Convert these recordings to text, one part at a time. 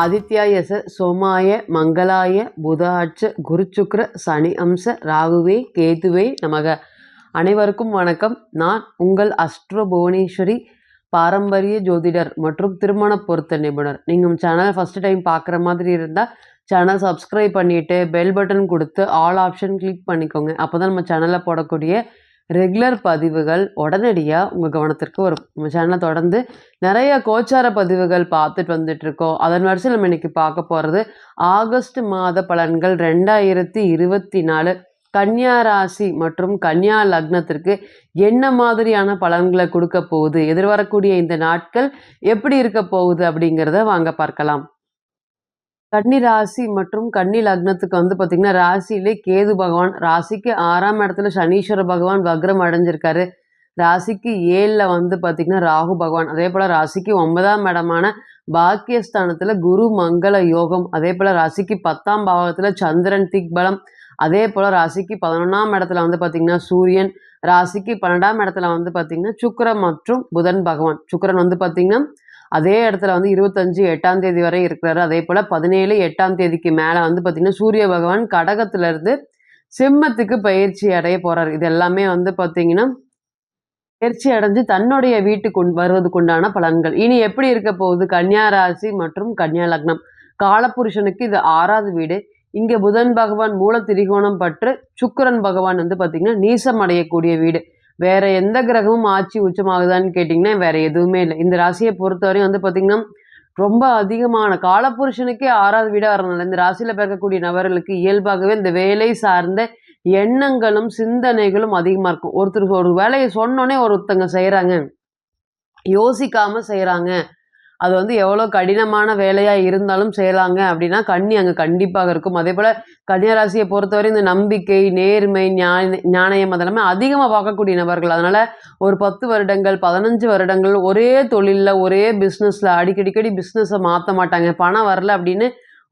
ஆதித்யாயச சோமாய மங்களாய புதாட்ச குருச்சுக்ர சனி அம்ச ராகுவே கேதுவே நமக. அனைவருக்கும் வணக்கம். நான் உங்கள் அஸ்ட்ரோ புவனேஸ்வரி பாரம்பரிய ஜோதிடர் மற்றும் திருமண பொருத்த நிபுணர். நீங்கள் சேனலை ஃபஸ்ட்டு டைம் பார்க்குற மாதிரி இருந்தால் சேனல் சப்ஸ்கிரைப் பண்ணிவிட்டு பெல் பட்டன் கொடுத்து ஆல் ஆப்ஷன் கிளிக் பண்ணிக்கோங்க. அப்போ தான் நம்ம சேனலில் போடக்கூடிய ரெகுலர் பதிவுகள் உடனடியாக உங்கள் கவனத்திற்கு வரும். நம்ம சேனலை தொடர்ந்து நிறைய கோச்சார பதிவுகள் பார்த்துட்டு வந்துட்டு இருக்கோம் அதன் வரிசையில் நம்ம இன்னைக்கு பார்க்க போகிறது ஆகஸ்ட் மாத பலன்கள் ரெண்டாயிரத்தி இருபத்தி நாலு. கன்னியா ராசி மற்றும் கன்னியா லக்னத்திற்கு என்ன மாதிரியான பலன்களை கொடுக்க போகுது? எதிர்வரக்கூடிய இந்த நாட்கள் எப்படி இருக்க போகுது அப்படிங்கிறத வாங்க பார்க்கலாம். கன்னி ராசி மற்றும் கன்னி லக்னத்துக்கு வந்து பார்த்திங்கன்னா ராசியிலே கேது பகவான் ராசிக்கு ஆறாம் இடத்துல சனீஸ்வர பகவான் வக்ரம் அடைஞ்சிருக்காரு. ராசிக்கு ஏழில் வந்து பார்த்திங்கன்னா ராகு பகவான். அதே போல் ராசிக்கு ஒன்பதாம் இடமான பாக்கியஸ்தானத்தில் குரு மங்கள யோகம். அதே போல் ராசிக்கு பத்தாம் பாவத்தில் சந்திரன் திக்பலம். அதே போல் ராசிக்கு பதினொன்றாம் இடத்துல வந்து பார்த்திங்கன்னா சூரியன். ராசிக்கு பன்னெண்டாம் இடத்துல வந்து பார்த்திங்கன்னா சுக்கரன் மற்றும் புதன் பகவான். சுக்கரன் வந்து பார்த்திங்கன்னா அதே இடத்துல வந்து இருபத்தஞ்சு எட்டாம் தேதி வரை இருக்கிறாரு. அதே போல் பதினேழு எட்டாம் தேதிக்கு மேலே வந்து பார்த்திங்கன்னா சூரிய பகவான் கடகத்திலேருந்து சிம்மத்துக்கு பயிற்சி அடைய போகிறார் இது எல்லாமே வந்து பார்த்திங்கன்னா பயிற்சி அடைஞ்சு தன்னுடைய வீட்டுக்கு வருவதுக்குண்டான பலன்கள். இனி எப்படி இருக்க போகுது? கன்னியா ராசி மற்றும் கன்னியா லக்னம். காலபுருஷனுக்கு இது ஆறாவது வீடு. இங்கே புதன் பகவான் மூல திரிகோணம் பற்று சுக்கரன் பகவான் வந்து பார்த்திங்கன்னா நீசம் அடையக்கூடிய வீடு. வேற எந்த கிரகமும் ஆட்சி உச்சமாகுதான்னு கேட்டிங்கன்னா வேற எதுவுமே இல்லை. இந்த ராசியை பொறுத்தவரையும் வந்து பார்த்திங்கன்னா ரொம்ப அதிகமான காலபுருஷனுக்கே ஆறாவது வீடாக இருந்தனால இந்த ராசியில் பிறக்கக்கூடிய நபர்களுக்கு இயல்பாகவே இந்த வேலை சார்ந்த எண்ணங்களும் சிந்தனைகளும் அதிகமாக இருக்கும். ஒருத்தர் ஒரு வேலையை சொன்னோன்னே ஒருத்தங்க செய்கிறாங்க யோசிக்காமல் செய்கிறாங்க அது வந்து எவ்வளோ கடினமான வேலையாக இருந்தாலும் செய்யலாங்க அப்படின்னா கண்ணி அங்கே கண்டிப்பாக இருக்கும். அதே போல் கன்னியராசியை பொறுத்தவரை இந்த நம்பிக்கை நேர்மை ஞான ஞானயம் அதெல்லாமே அதிகமாக பார்க்கக்கூடிய நபர்கள். அதனால் ஒரு பத்து வருடங்கள் பதினஞ்சு வருடங்கள் ஒரே தொழிலில் ஒரே பிஸ்னஸில் அடிக்கடிக்கடி பிஸ்னஸை மாற்ற மாட்டாங்க. பணம் வரல அப்படின்னு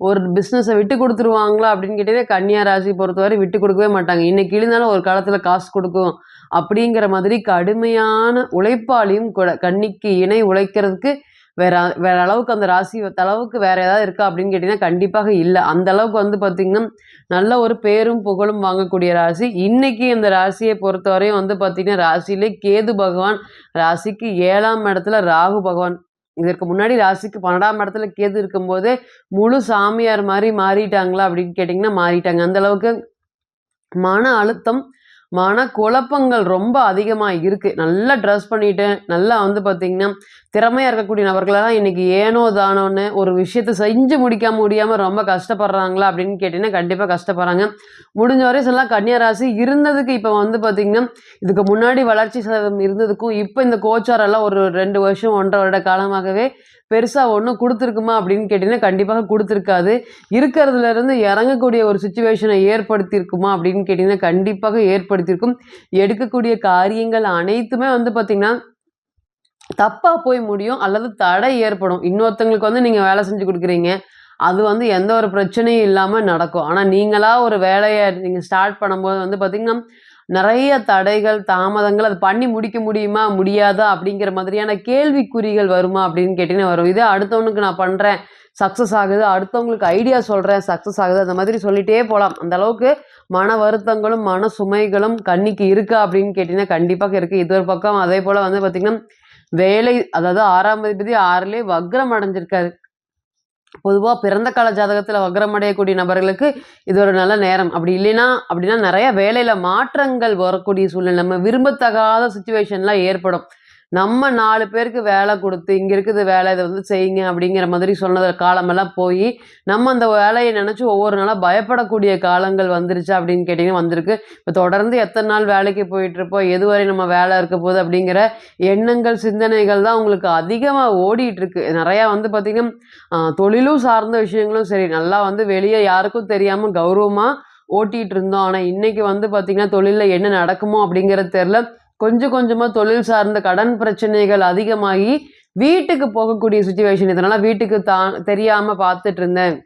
ஒரு பிஸ்னஸை விட்டு கொடுத்துருவாங்களா அப்படின்னு கேட்டதே கன்னியா ராசி பொறுத்தவரை விட்டு கொடுக்கவே மாட்டாங்க. இன்னைக்கு இருந்தாலும் ஒரு காலத்தில் காசு கொடுக்கும். அப்படிங்கிற மாதிரி கடுமையான உழைப்பாளியும் கூட கன்னிக்கு இணை உழைக்கிறதுக்கு வேற வேற அளவுக்கு அந்த ராசி அளவுக்கு வேற ஏதாவது இருக்கா அப்படின்னு கேட்டிங்கன்னா கண்டிப்பாக இல்லை. அந்த அளவுக்கு வந்து பார்த்திங்கன்னா நல்ல ஒரு பேரும் புகழும் வாங்கக்கூடிய ராசி. இன்னைக்கு இந்த ராசியை பொறுத்தவரையும் வந்து பார்த்திங்கன்னா ராசியிலே கேது பகவான் ராசிக்கு ஏழாம் இடத்துல ராகு பகவான். இதற்கு முன்னாடி ராசிக்கு பன்னெண்டாம் இடத்துல கேது இருக்கும்போதே முழு சாமியார் மாதிரி மாறிட்டாங்களா அப்படின்னு கேட்டிங்கன்னா மாறிட்டாங்க. அந்த அளவுக்கு மன அழுத்தம் மன குழப்பங்கள் ரொம்ப அதிகமாக இருக்குது நல்லா ட்ரெஸ் பண்ணிட்டு நல்லா வந்து பார்த்திங்கன்னா திறமையாக இருக்கக்கூடிய நபர்களெல்லாம் இன்னைக்கு ஏனோ தானோன்னு ஒரு விஷயத்தை செஞ்சு முடிக்காம முடியாமல் ரொம்ப கஷ்டப்படுறாங்களா அப்படின்னு கேட்டிங்கன்னா கண்டிப்பாக கஷ்டப்படுறாங்க. முடிஞ்ச வரை சொல்லலாம் கன்னியாராசி இருந்ததுக்கு இப்போ வந்து பார்த்திங்கன்னா இதுக்கு முன்னாடி வளர்ச்சி சதவீதம் இருந்ததுக்கும் இப்போ இந்த கோச்சாரெல்லாம் ஒரு ரெண்டு வருஷம் ஒன்றரை வருட காலமாகவே பெருசாக ஒன்றும் கொடுத்துருக்குமா அப்படின்னு கேட்டிங்கன்னா கண்டிப்பாக கொடுத்துருக்காது. இருக்கிறதுலேருந்து இறங்கக்கூடிய ஒரு சுச்சுவேஷனை ஏற்படுத்தியிருக்குமா அப்படின்னு கேட்டிங்கன்னா கண்டிப்பாக ஏற்படுத்தியிருக்கும். எடுக்கக்கூடிய காரியங்கள் அனைத்துமே வந்து பார்த்திங்கன்னா தப்பாக போய் முடியும் அல்லது தடை ஏற்படும். இன்னொருத்தங்களுக்கு வந்து நீங்கள் வேலை செஞ்சு கொடுக்குறீங்க. அது வந்து எந்த ஒரு பிரச்சனையும் இல்லாமல் நடக்கும். ஆனால் நீங்களாக ஒரு வேலையை நீங்கள் ஸ்டார்ட் பண்ணும்போது வந்து பார்த்திங்கன்னா நிறைய தடைகள் தாமதங்கள் அது பண்ணி முடிக்க முடியுமா முடியாதா அப்படிங்கிற மாதிரியான கேள்விக்குறிகள் வருமா அப்படின்னு கேட்டிங்கன்னா வரும். இதே அடுத்தவனுக்கு நான் பண்ணுறேன் சக்ஸஸ் ஆகுது அடுத்தவங்களுக்கு ஐடியா சொல்கிறேன் சக்ஸஸ் ஆகுது அந்த மாதிரி சொல்லிகிட்டே போகலாம் அந்த அளவுக்கு மன வருத்தங்களும் மன சுமைகளும் கண்ணிக்கு இருக்கா அப்படின்னு கேட்டிங்கன்னா கண்டிப்பாக இருக்குது இது ஒரு பக்கம் அதே போல் வந்து பார்த்திங்கன்னா வேலை அதாவது ஆறாம் அதிபதி ஆறுலேயே வக்ரம் அடைஞ்சிருக்காரு. பொதுவாக பிறந்த கால ஜாதகத்தில் வக்ரம் அடையக்கூடிய நபர்களுக்கு இது ஒரு நல்ல நேரம். அப்படி இல்லைன்னா அப்படின்னா நிறைய வேலையில் மாற்றங்கள் வரக்கூடிய சூழ்நிலை நம்ம விரும்பத்தகாத சுச்சுவேஷன்லாம் ஏற்படும். நம்ம நாலு பேருக்கு வேலை கொடுத்து இங்கே இருக்குது வேலை இதை வந்து செய்யுங்க அப்படிங்கிற மாதிரி சொன்னது காலமெல்லாம் போய் நம்ம அந்த வேலையை நினச்சி ஒவ்வொரு நாளாக பயப்படக்கூடிய காலங்கள் வந்துருச்சு அப்படின்னு கேட்டிங்கன்னா வந்திருக்கு. இப்போ தொடர்ந்து எத்தனை நாள் வேலைக்கு போயிட்டுருப்போம் எதுவரை நம்ம வேலை இருக்க போகுது அப்படிங்கிற எண்ணங்கள் சிந்தனைகள் தான் உங்களுக்கு அதிகமாக ஓடிட்டுருக்கு. நிறையா வந்து பார்த்திங்கன்னா தொழிலும் சார்ந்த விஷயங்களும் சரி நல்லா வந்து வெளியே யாருக்கும் தெரியாமல் கௌரவமாக ஓட்டிகிட்டு இருந்தோம் ஆனால் இன்னைக்கு வந்து பார்த்திங்கன்னா தொழிலில் என்ன நடக்குமோ அப்படிங்கிறது தெரில கொஞ்சம் கொஞ்சமாக தொழில் சார்ந்த கடன் பிரச்சனைகள் அதிகமாகி வீட்டுக்கு போகக்கூடிய சுச்சுவேஷன் இதனால் வீட்டுக்கு தான் தெரியாமல் பார்த்துட்டு இருந்தேன்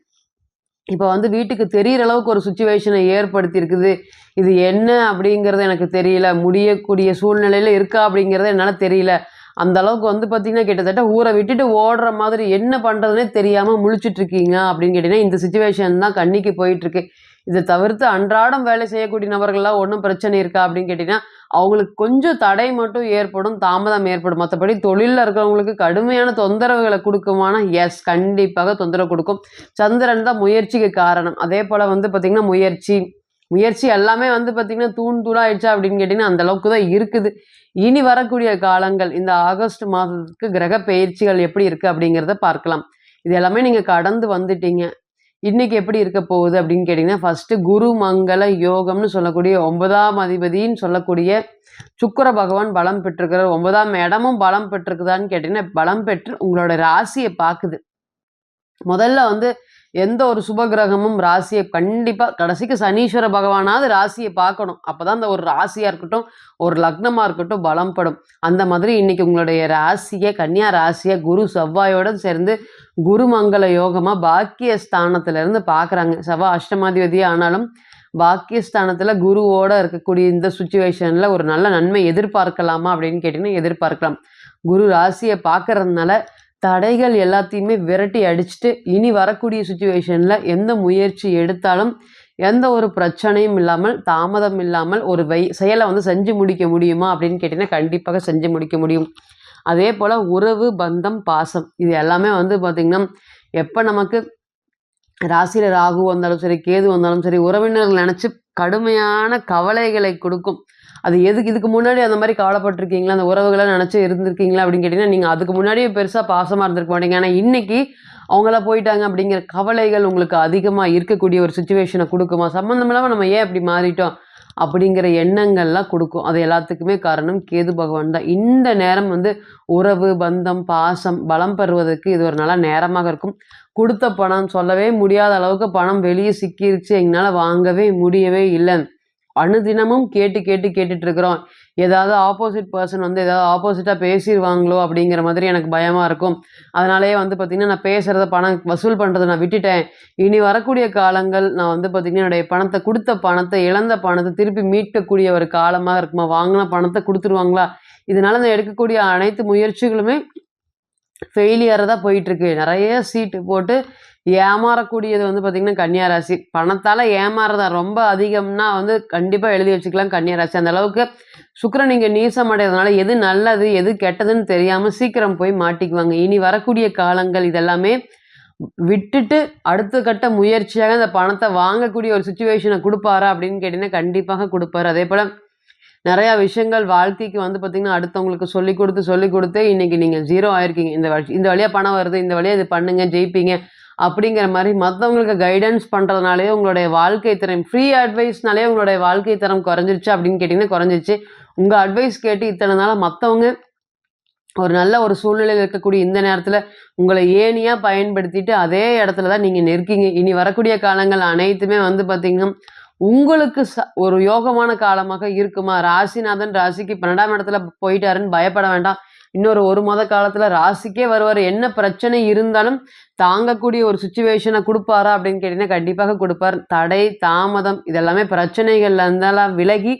இப்போ வந்து வீட்டுக்கு தெரியற அளவுக்கு ஒரு சுச்சுவேஷனை ஏற்படுத்தியிருக்குது. இது என்ன அப்படிங்கிறது எனக்கு தெரியல. முடியக்கூடிய சூழ்நிலையில் இருக்கா அப்படிங்கிறது என்னால் தெரியல. அந்த அளவுக்கு வந்து பார்த்திங்கன்னா கிட்டத்தட்ட ஊரை விட்டுட்டு ஓடுற மாதிரி என்ன பண்ணுறதுனே தெரியாமல் முழிச்சிட்ருக்கீங்க அப்படின்னு கேட்டிங்கன்னா இந்த சுச்சுவேஷன் தான் கண்ணிக்கு போயிட்டுருக்கு. இதை தவிர்த்து அன்றாடம் வேலை செய்யக்கூடிய நபர்கள்லாம் ஒன்றும் பிரச்சனை இருக்கா அப்படின்னு கேட்டிங்கன்னா அவங்களுக்கு கொஞ்சம் தடை மட்டும் ஏற்படும் தாமதம் ஏற்படும். மற்றபடி தொழிலில் இருக்கிறவங்களுக்கு கடுமையான தொந்தரவுகளை கொடுக்குமானா எஸ் கண்டிப்பாக தொந்தரவு கொடுக்கும். சந்திரன் தான் முயற்சிக்கு காரணம். அதே போல் வந்து பார்த்திங்கன்னா முயற்சி. முயற்சி எல்லாமே வந்து பார்த்திங்கன்னா தூண் தூளாயிடுச்சா அப்படின்னு கேட்டிங்கன்னா அந்த அளவுக்கு தான் இருக்குது. இனி வரக்கூடிய காலங்கள் இந்த ஆகஸ்ட் மாதத்துக்கு கிரக பயிற்சிகள் எப்படி இருக்குது அப்படிங்கிறத பார்க்கலாம். இது எல்லாமே நீங்கள் கடந்து வந்துட்டீங்க. இன்னைக்கு எப்படி இருக்க போகுது அப்படின்னு கேட்டிங்கன்னா ஃபஸ்ட்டு குரு மங்கள யோகம்னு சொல்லக்கூடிய ஒன்பதாம் அதிபதின்னு சொல்லக்கூடிய சுக்கர பகவான் பலம் பெற்றிருக்கிறார். ஒன்பதாம் இடமும் பலம் பெற்றிருக்குதான்னு கேட்டிங்கன்னா பலம் பெற்று உங்களோட ராசியை பார்க்குது. முதல்ல வந்து எந்த ஒரு சுப கிரகமும் ராசியை கண்டிப்பாக கடைசிக்கு சனீஸ்வர பகவானாவது ராசியை பார்க்கணும். அப்போ தான் அந்த ஒரு ராசியாக இருக்கட்டும் ஒரு லக்னமாக இருக்கட்டும் பலம் படும். அந்த மாதிரி இன்னைக்கு உங்களுடைய ராசியை கன்னியா ராசியை குரு செவ்வாயோட சேர்ந்து குருமங்கள யோகமாக பாக்கிய ஸ்தானத்திலேருந்து பார்க்குறாங்க செவ்வாய் அஷ்டமாதிபதியே ஆனாலும் பாக்கியஸ்தானத்தில் குருவோட இருக்கக்கூடிய இந்த சுச்சுவேஷனில் ஒரு நல்ல நன்மை எதிர்பார்க்கலாமா அப்படின்னு கேட்டிங்கன்னா எதிர்பார்க்கலாம். குரு ராசியை பார்க்கறதுனால தடைகள் எல்லாத்தையுமே விரட்டி அடிச்சுட்டு இனி வரக்கூடிய சுச்சுவேஷனில் எந்த முயற்சி எடுத்தாலும் எந்த ஒரு பிரச்சனையும் இல்லாமல் தாமதம் இல்லாமல் ஒரு வை செயலை வந்து செஞ்சு முடிக்க முடியுமா அப்படின்னு கேட்டிங்கன்னா கண்டிப்பாக செஞ்சு முடிக்க முடியும். அதே போல் உறவு பந்தம் பாசம் இது எல்லாமே வந்து பார்த்திங்கன்னா எப்போ நமக்கு ராசியில் ராகு வந்தாலும் சரி கேது வந்தாலும் சரி உறவினர்கள் நினச்சி கடுமையான கவலைகளை கொடுக்கும். அது எதுக்கு இதுக்கு முன்னாடி அந்த மாதிரி கவலைப்பட்டிருக்கீங்களா? அந்த உறவுகளை நினச்சி இருந்திருக்கீங்களா அப்படின்னு கேட்டிங்கன்னா நீங்கள் அதுக்கு முன்னாடியே பெருசாக பாசமாக இருந்திருக்க மாட்டீங்க. ஆனால் இன்றைக்கி அவங்கள போயிட்டாங்க அப்படிங்கிற கவலைகள் உங்களுக்கு அதிகமாக இருக்கக்கூடிய ஒரு சுச்சுவேஷனை கொடுக்குமா? சம்மந்தம் இல்லாமல் நம்ம ஏன் அப்படி மாறிட்டோம்? அப்படிங்கிற எண்ணங்கள்லாம் கொடுக்கும். அது எல்லாத்துக்குமே காரணம் கேது பகவான் தான். இந்த நேரம் வந்து உறவு பந்தம் பாசம் பலம் பெறுவதற்கு இது ஒரு நல்ல நேரமாக இருக்கும். கொடுத்த பணம் சொல்லவே முடியாத அளவுக்கு பணம் வெளியே சிக்கிருச்சு. எங்களால் வாங்கவே முடியவே இல்லை. அணுதினமும் கேட்டு கேட்டு கேட்டுட்டு இருக்கிறோம் ஏதாவது ஆப்போசிட் பர்சன் வந்து ஏதாவது ஆப்போசிட்டாக பேசிடுவாங்களோ அப்படிங்கிற மாதிரி எனக்கு பயமாக இருக்கும். அதனாலேயே வந்து பார்த்திங்கன்னா நான் பேசுகிறத பணம் வசூல் பண்ணுறதை நான் விட்டுட்டேன். இனி வரக்கூடிய காலங்கள் நான் வந்து பார்த்திங்கன்னா என்னுடைய பணத்தை கொடுத்த பணத்தை இழந்த பணத்தை திருப்பி மீட்கக்கூடிய ஒரு காலமாக இருக்குமா? வாங்கின பணத்தை கொடுத்துருவாங்களா? இதனால் நான் எடுக்கக்கூடிய அனைத்து முயற்சிகளுமே ஃபெயிலியராக தான் போயிட்டுருக்கு. நிறைய சீட்டு போட்டு ஏமாறக்கூடியது வந்து பார்த்திங்கன்னா கன்னியாராசி. பணத்தால் ஏமாறுறதா ரொம்ப அதிகம்னா வந்து கண்டிப்பாக எழுதி வச்சுக்கலாம் கன்னியாராசி. அந்த அளவுக்கு சுக்கரன் இங்கே நீசம் அடைகிறதுனால எது நல்லது எது கெட்டதுன்னு தெரியாமல் சீக்கிரம் போய் மாட்டிக்குவாங்க. இனி வரக்கூடிய காலங்கள் இதெல்லாமே விட்டுட்டு அடுத்த கட்ட முயற்சியாக இந்த பணத்தை வாங்கக்கூடிய ஒரு சுச்சுவேஷனை கொடுப்பாரா அப்படின்னு கேட்டிங்கன்னா கண்டிப்பாக கொடுப்பாரு. அதே போல் நிறையா விஷயங்கள் வாழ்க்கைக்கு வந்து பார்த்திங்கன்னா அடுத்தவங்களுக்கு சொல்லி கொடுத்து சொல்லி கொடுத்து இன்றைக்கி நீங்கள் ஜீரோ ஆயிருக்கீங்க. இந்த வழி இந்த வழியாக பணம் வருது இந்த வழியாக இது பண்ணுங்க ஜெயிப்பீங்க. அப்படிங்கிற மாதிரி மற்றவங்களுக்கு கைடன்ஸ் பண்ணுறதுனாலே உங்களுடைய வாழ்க்கை தரம் ஃப்ரீ அட்வைஸ்னாலே உங்களுடைய வாழ்க்கை தரம் குறைஞ்சிருச்சு அப்படின்னு கேட்டிங்கன்னா குறைஞ்சிருச்சு. உங்கள் அட்வைஸ் கேட்டு இத்தனை நாளாக மற்றவங்க ஒரு நல்ல ஒரு சூழ்நிலையில் இருக்கக்கூடிய இந்த நேரத்தில் உங்களை ஏனியாக பயன்படுத்திட்டு அதே இடத்துல தான் நீங்கள் நிற்கீங்க. இனி வரக்கூடிய காலங்கள் அனைத்துமே வந்து பார்த்திங்கன்னா உங்களுக்கு ச ஒரு யோகமான காலமாக இருக்குமா? ராசிநாதன் ராசிக்கு பன்னெண்டாம் இடத்துல போயிட்டாருன்னு பயப்பட வேண்டாம். இன்னொரு ஒரு மாத காலத்தில் ராசிக்கே வருவார். என்ன பிரச்சனை இருந்தாலும் தாங்கக்கூடிய ஒரு சுச்சுவேஷனை கொடுப்பாரா அப்படின்னு கேட்டிங்கன்னா கண்டிப்பாக கொடுப்பார். தடை தாமதம் இதெல்லாமே பிரச்சனைகள்ல இருந்தாலும் விலகி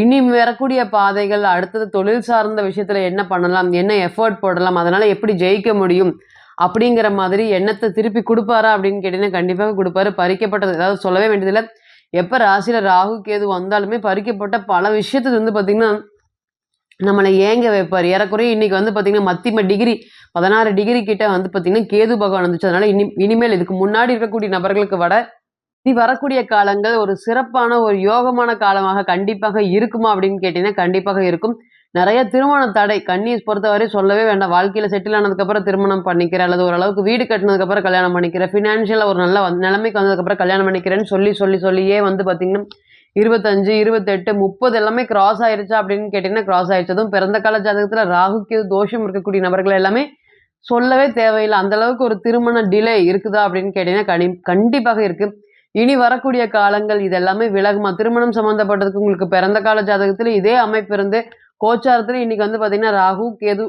இனி வரக்கூடிய பாதைகள் அடுத்தது தொழில் சார்ந்த விஷயத்தில் என்ன பண்ணலாம் என்ன எஃபர்ட் போடலாம் அதனால் எப்படி ஜெயிக்க முடியும் அப்படிங்கிற மாதிரி எண்ணத்தை திருப்பி கொடுப்பாரா அப்படின்னு கேட்டிங்கன்னா கண்டிப்பாக கொடுப்பாரு. பறிக்கப்பட்டது ஏதாவது சொல்லவே வேண்டியதில்லை. எப்போ ராசியில் ராகு கேது வந்தாலுமே பறிக்கப்பட்ட பல விஷயத்துக்கு வந்து பார்த்திங்கன்னா நம்மளை ஏங்க வைப்பார்? ஏறக்குறைய இன்னைக்கு வந்து பார்த்திங்கன்னா மத்திம டிகிரி பதினாறு டிகிரி கிட்ட வந்து பார்த்திங்கன்னா கேது பகவான் வந்துச்சு. அதனால் இனி இனிமேல் இதுக்கு முன்னாடி இருக்கக்கூடிய நபர்களுக்கு வட இனி வரக்கூடிய காலங்கள் ஒரு சிறப்பான ஒரு யோகமான காலமாக கண்டிப்பாக இருக்குமா அப்படின்னு கேட்டிங்கன்னா கண்டிப்பாக இருக்கும். நிறைய திருமண தடை கன்னியை பொறுத்தவரை சொல்லவே வேண்டாம். வாழ்க்கையில் செட்டில் ஆனதுக்கப்புறம் திருமணம் பண்ணிக்கிற அல்லது ஓரளவுக்கு வீடு கட்டினதுக்கப்புறம் கல்யாணம் பண்ணிக்கிறேன் ஃபினான்ஷியலாக ஒரு நல்ல நிலைமைக்கு வந்ததுக்கப்புறம் கல்யாணம் பண்ணிக்கிறேன்னு சொல்லி சொல்லி சொல்லியே வந்து பார்த்திங்கன்னா இருபத்தஞ்சு இருபத்தெட்டு முப்பது எல்லாமே கிராஸ் ஆயிருச்சா அப்படின்னு கேட்டிங்கன்னா கிராஸ் ஆயிடுச்சு அதுவும் பிறந்த கால ஜாதகத்தில் ராகுக்கு தோஷம் இருக்கக்கூடிய நபர்கள் எல்லாமே சொல்லவே தேவையில்லை. அந்த அளவுக்கு ஒரு திருமண டிலே இருக்குதா அப்படின்னு கேட்டிங்கன்னா கணி கண்டிப்பாக இருக்குது இனி வரக்கூடிய காலங்கள் இதெல்லாமே விலகுமா? திருமணம் சம்மந்தப்பட்டதுக்கு உங்களுக்கு பிறந்த கால ஜாதகத்தில் இதே அமைப்பு இருந்து கோச்சாரத்தில் இன்னைக்கு வந்து பார்த்தீங்கன்னா ராகு கேது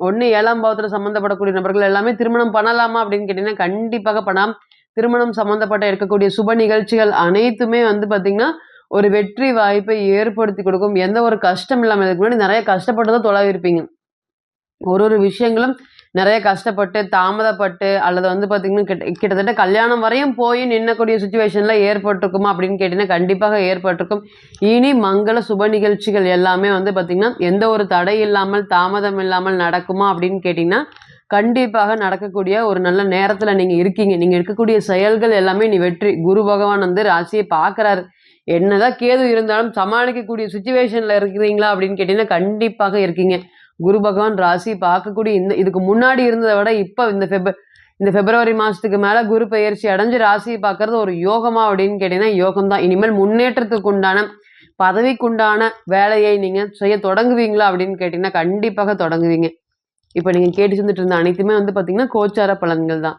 ஒன்று ஏழாம் பாவத்தில் சம்மந்தப்படக்கூடிய நபர்கள் எல்லாமே திருமணம் பண்ணலாமா அப்படின்னு கேட்டிங்கன்னா கண்டிப்பாக பண்ணலாம். திருமணம் சம்மந்தப்பட்ட இருக்கக்கூடிய சுப நிகழ்ச்சிகள் அனைத்துமே வந்து பார்த்திங்கன்னா ஒரு வெற்றி வாய்ப்பை ஏற்படுத்தி கொடுக்கும். எந்த ஒரு கஷ்டம் இல்லாமல் இதுக்கு முன்னாடி நிறைய கஷ்டப்பட்டு தான் தொலைவிருப்பீங்க. ஒரு ஒரு விஷயங்களும் நிறைய கஷ்டப்பட்டு தாமதப்பட்டு அல்லது வந்து பார்த்தீங்கன்னா கிட்ட கிட்டத்தட்ட கல்யாணம் வரையும் போய் நின்னக்கூடிய சுச்சுவேஷனில் ஏற்பட்டிருக்குமா அப்படின்னு கேட்டிங்கன்னா கண்டிப்பாக ஏற்பட்டிருக்கும். இனி மங்கள சுப நிகழ்ச்சிகள் எல்லாமே வந்து பார்த்திங்கன்னா எந்த ஒரு தடை இல்லாமல் தாமதம் இல்லாமல் நடக்குமா அப்படின்னு கேட்டிங்கன்னா கண்டிப்பாக நடக்கக்கூடிய ஒரு நல்ல நேரத்தில் நீங்கள் இருக்கீங்க. நீங்கள் இருக்கக்கூடிய செயல்கள் எல்லாமே நீ வெற்றி குரு பகவான் வந்து ராசியை பார்க்குறாரு. என்னதான் கேது இருந்தாலும் சமாளிக்கக்கூடிய சுச்சுவேஷனில் இருக்கிறீங்களா அப்படின்னு கேட்டிங்கன்னா கண்டிப்பாக இருக்கீங்க. குரு பகவான் ராசி பார்க்கக்கூடிய இந்த இதுக்கு முன்னாடி இருந்ததை விட இப்போ இந்த ஃபெப் இந்த பிப்ரவரி மாதத்துக்கு மேலே குரு பயிற்சி அடைஞ்சு ராசியை பார்க்கறது ஒரு யோகமா அப்படின்னு கேட்டிங்கன்னா யோகம்தான். இனிமேல் முன்னேற்றத்துக்கு உண்டான பதவிக்குண்டான வேலையை நீங்கள் செய்ய தொடங்குவீங்களா அப்படின்னு கேட்டிங்கன்னா கண்டிப்பாக தொடங்குவீங்க. இப்போ நீங்கள் கேட்டு செஞ்சுட்டு இருந்த அனைத்துமே வந்து பார்த்திங்கன்னா கோச்சார பலன்கள் தான்.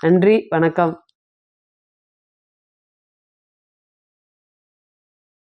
நன்றி வணக்கம்.